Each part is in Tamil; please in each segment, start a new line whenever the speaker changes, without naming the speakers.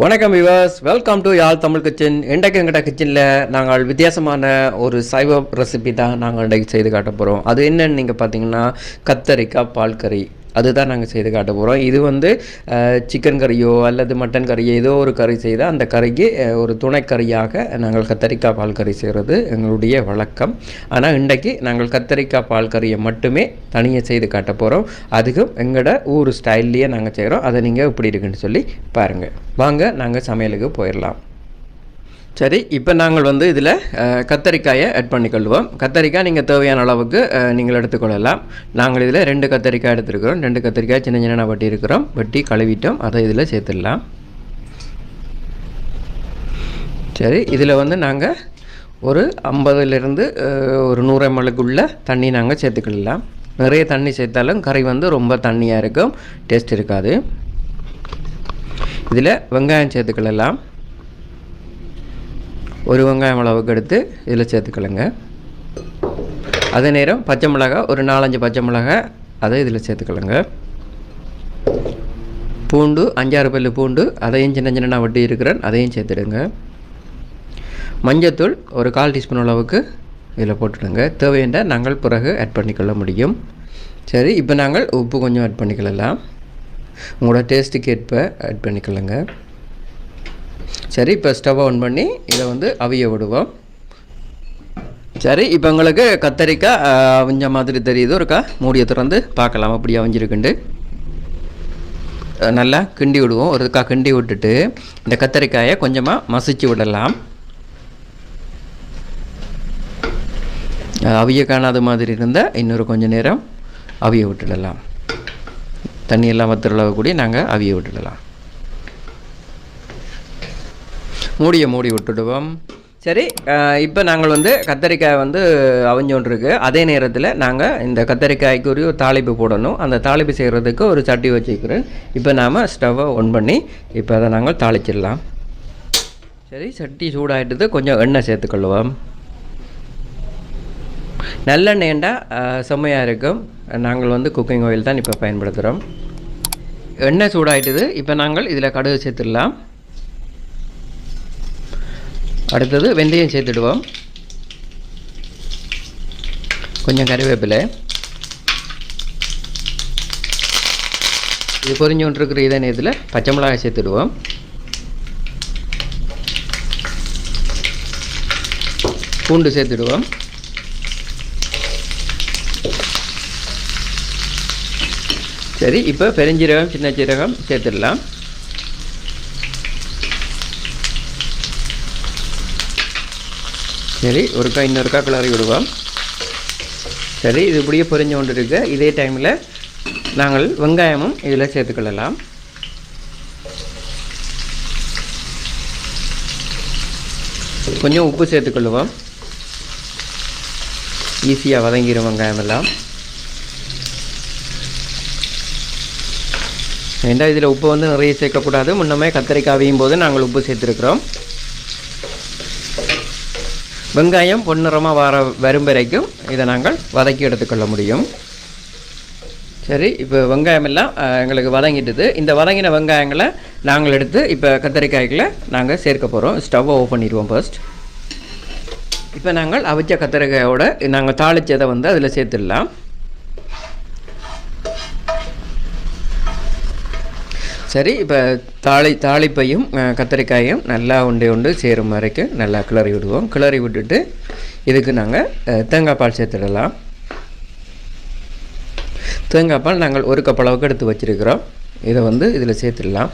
வணக்கம் விவாஸ் welcome to Yazh Tamil kitchen. இன்றைக்கு எங்கிட்ட கிச்சனில் நாங்கள் வித்தியாசமான ஒரு சைவ ரெசிபி தான் நாங்கள் இன்றைக்கு செய்து காட்ட போகிறோம் அது என்னன்னு நீங்கள் பார்த்தீங்கன்னா கத்தரிக்காய் பால் கறி அதுதான் நாங்கள் செய்து காட்ட போகிறோம் இது வந்து சிக்கன் கறியோ அல்லது மட்டன் கறியோ ஏதோ ஒரு கறி செய்தால் அந்த கறிக்கு ஒரு துணைக்கறியாக நாங்கள் கத்தரிக்காய் பால் கறி செய்கிறது எங்களுடைய வழக்கம். ஆனால் இன்றைக்கு நாங்கள் கத்தரிக்காய் பால் கறியை மட்டுமே தனியாக செய்து காட்ட போகிறோம் அதுக்கும் எங்களோட ஊர் ஸ்டைல்லையே நாங்கள் செய்கிறோம் அதை நீங்கள் எப்படி இருக்குன்னு சொல்லி பாருங்கள் வாங்க நாங்கள் சமையலுக்கு போயிடலாம் சரி இப்போ நாங்கள் வந்து இதில் கத்தரிக்காயை ஆட் பண்ணிக்கொள்வோம். கத்தரிக்காய் நீங்கள் தேவையான அளவுக்கு நீங்கள் எடுத்துக்கொள்ளலாம். நாங்கள் இதில் ரெண்டு கத்தரிக்காய் எடுத்துருக்கிறோம். ரெண்டு கத்தரிக்காய் சின்ன சின்ன வெட்டி இருக்கிறோம். வெட்டி கழுவிட்டோம். அதை இதில் சேர்த்துடலாம். சரி இதில் வந்து நாங்கள் ஒரு ஐம்பதுலேருந்து ஒரு நூறு எம்எல்லுக்குள்ள தண்ணி நாங்கள் சேர்த்துக்கலாம் நிறைய தண்ணி சேர்த்தாலும் கறி வந்து ரொம்ப தண்ணியாக இருக்கும். டேஸ்ட் இருக்காது. இதில் வெங்காயம் சேர்த்துக்கலாம் ஒரு வெங்காயம் அளவுக்கு எடுத்து இதில் சேர்த்துக்கலங்க. அதே நேரம் பச்சை மிளகாய் ஒரு நாலஞ்சு பச்சை மிளகாய் அதை இதில் சேர்த்துக்கலங்க. பூண்டு அஞ்சாறு பல்லு பூண்டு அதையும் சின்ன சின்ன வட்டி இருக்கிறேன் அதையும் சேர்த்துடுங்க. மஞ்சத்தூள் ஒரு கால் டீஸ்பூன் அளவுக்கு இதில் போட்டுடுங்க. தேவையான நாங்கள் பிறகு ஆட் பண்ணிக்கொள்ள முடியும். சரி இப்போ நாங்கள் உப்பு கொஞ்சம் ஆட் பண்ணிக்கலாம் உங்களோட டேஸ்ட்டுக்கு ஏற்ப ஆட் பண்ணிக்கலாங்க சரி இப்போ ஸ்டவ் ஆன் பண்ணி இதை வந்து அவிய விடுவோம். சரி இப்போ உங்களுக்கு கத்தரிக்காய் அவிஞ்ச மாதிரி தெரியுது ஒருக்கா மூடியை திறந்து பார்க்கலாம் அப்படி அவிஞ்சிருக்குண்டு. நல்லா கிண்டி விடுவோம். ஒருக்கா கிண்டி விட்டுட்டு இந்த கத்தரிக்காயை கொஞ்சமாக மசிச்சு விடலாம். அவிய காணாத மாதிரி இருந்தால் இன்னொரு கொஞ்சம் நேரம் அவிய விட்டுடலாம். தண்ணியெல்லாம் வத்துற அளவு கூடி நாங்கள் அவிய விட்டுடலாம். மூடியை மூடி விட்டுடுவோம். சரி இப்போ நாங்கள் வந்து கத்தரிக்காய் வந்து அவிஞ்சோன்றிருக்கு. அதே நேரத்தில் நாங்கள் இந்த கத்தரிக்காய்க்கு ஒரு தாளிப்பு போடணும். அந்த தாளிப்பு செய்கிறதுக்கு ஒரு சட்டி வச்சுக்கிறேன். இப்போ நாம் ஸ்டவ்வை ஒன் பண்ணி இப்போ அதை நாங்கள் தாளிச்சிடலாம். சரி சட்டி சூடாயிட்டது. கொஞ்சம் எண்ணெய் சேர்த்துக்கொள்ளுவோம் நல்லெண்ணெய்ண்டா செம்மையாக இருக்கும் நாங்கள் வந்து குக்கிங் ஆயில் தான் இப்போ பயன்படுத்துகிறோம் எண்ணெய் சூடாயிட்டது. இப்போ நாங்கள் இதில் கடுகு சேர்த்துடலாம். அடுத்தது வெந்தயம் சேர்த்துடுவோம். கொஞ்சம் கறிவேப்பிலை இது பொரிஞ்சு கொண்டிருக்கிற இதே நேரத்தில் பச்சை மிளகாய் சேர்த்துடுவோம். பூண்டு சேர்த்துடுவோம். சரி இப்போ பெருஞ்சீரகம் சின்ன சீரகம் சேர்த்துடலாம். சரி ஒருக்கா இன்னொருக்கா கிளறி விடுவோம். சரி இது இப்படியே பொரிஞ்சு கொண்டு இருக்கு இதே டைமில் நாங்கள் வெங்காயமும் இதில் சேர்த்துக்கொள்ளலாம் கொஞ்சம் உப்பு சேர்த்துக்கொள்ளுவோம் ஈஸியாக வதங்கிடும் வெங்காயம் எல்லாம். ஏண்டா இதில் உப்பு வந்து நிறைய சேர்க்கக்கூடாது முன்னமே கத்தரிக்காய் அவியும் போது நாங்கள் உப்பு சேர்த்துருக்குறோம். வெங்காயம் பொன்னிறமாக வர வரும் வரைக்கும் இதை நாங்கள் வதக்கி எடுத்துக்கொள்ள முடியும். சரி இப்போ வெங்காயம் எல்லாம் எங்களுக்கு வதங்கிட்டுது. இந்த வதங்கின வெங்காயங்களை நாங்கள் எடுத்து இப்போ கத்திரிக்காய்களை நாங்கள் சேர்க்க போகிறோம் ஸ்டவ்வை ஓப்பன் பண்ணிடுவோம் ஃபர்ஸ்ட் இப்போ நாங்கள் அவிச்ச கத்திரிக்காயோட நாங்கள் தாளிச்சதை வந்து அதில் சேர்த்துடலாம். சரி இப்போ தாளி தாளிப்பையும் கத்திரிக்காயும் நல்லா உண்டை உண்டு சேரும் வரைக்கும் நல்லா கிளறி விடுவோம். கிளறி விட்டுட்டு இதுக்கு நாங்கள் தேங்காய் பால் சேர்த்துடலாம். தேங்காய் பால் நாங்கள் ஒரு கப் அளவுக்கு எடுத்து வச்சிருக்கிறோம். இதை வந்து இதில் சேர்த்துடலாம்.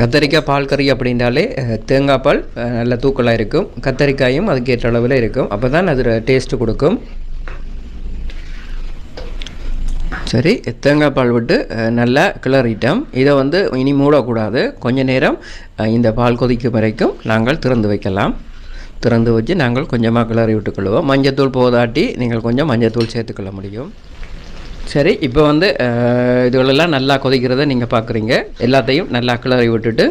கத்தரிக்காய் பால் கறி அப்படின்றாலே தேங்காய் பால் நல்ல தூக்கலாக இருக்கும். கத்தரிக்காயும் அதுக்கேற்ற அளவில் இருக்கும். அப்போ தான் அது டேஸ்ட்டு கொடுக்கும். சரி தேங்காய் பால் விட்டு நல்லா கிளறிட்டோம் இதை வந்து இனி மூடக்கூடாது. கொஞ்ச நேரம் இந்த பால் கொதிக்கும் வரைக்கும் நாங்கள் திறந்து வைக்கலாம். திறந்து வச்சு நாங்கள் கொஞ்சமாக கிளறி விட்டுக்கொள்வோம். மஞ்சத்தூள் போதாட்டி நீங்கள் கொஞ்சம் மஞ்சத்தூள் சேர்த்துக்கொள்ள முடியும். சரி இப்போ வந்து இதுகளெல்லாம் நல்லா கொதிக்கிறத நீங்கள் பார்க்குறீங்க எல்லாத்தையும் நல்லா கிளறி விட்டுட்டு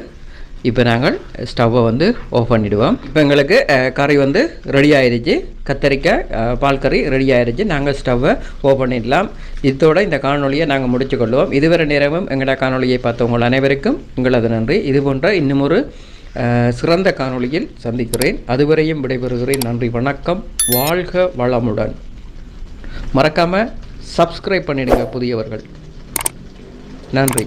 இப்போ நாங்கள் ஸ்டவ்வை வந்து ஆஃப் பண்ணிவிடுவோம் இப்போ எங்களுக்கு கறி வந்து ரெடி ஆயிடுச்சு கத்தரிக்காய் பால் கறி ரெடி ஆயிடுச்சு நாங்கள் ஸ்டவ்வை ஓப் பண்ணிடலாம். இதோட இந்த காணொலியை நாங்கள் முடிச்சுக்கொள்வோம். இதுவரை நேரமும் எங்களோட காணொலியை பார்த்தவங்கள் அனைவருக்கும் உங்களது நன்றி. இது போன்ற இன்னுமொரு சிறந்த காணொளியில் சந்திக்கிறேன். அதுவரையும் விடைபெறுகிறேன். நன்றி வணக்கம். வாழ்க வளமுடன். மறக்காமல் சப்ஸ்கிரைப் பண்ணிடுங்க புதியவர்கள். நன்றி.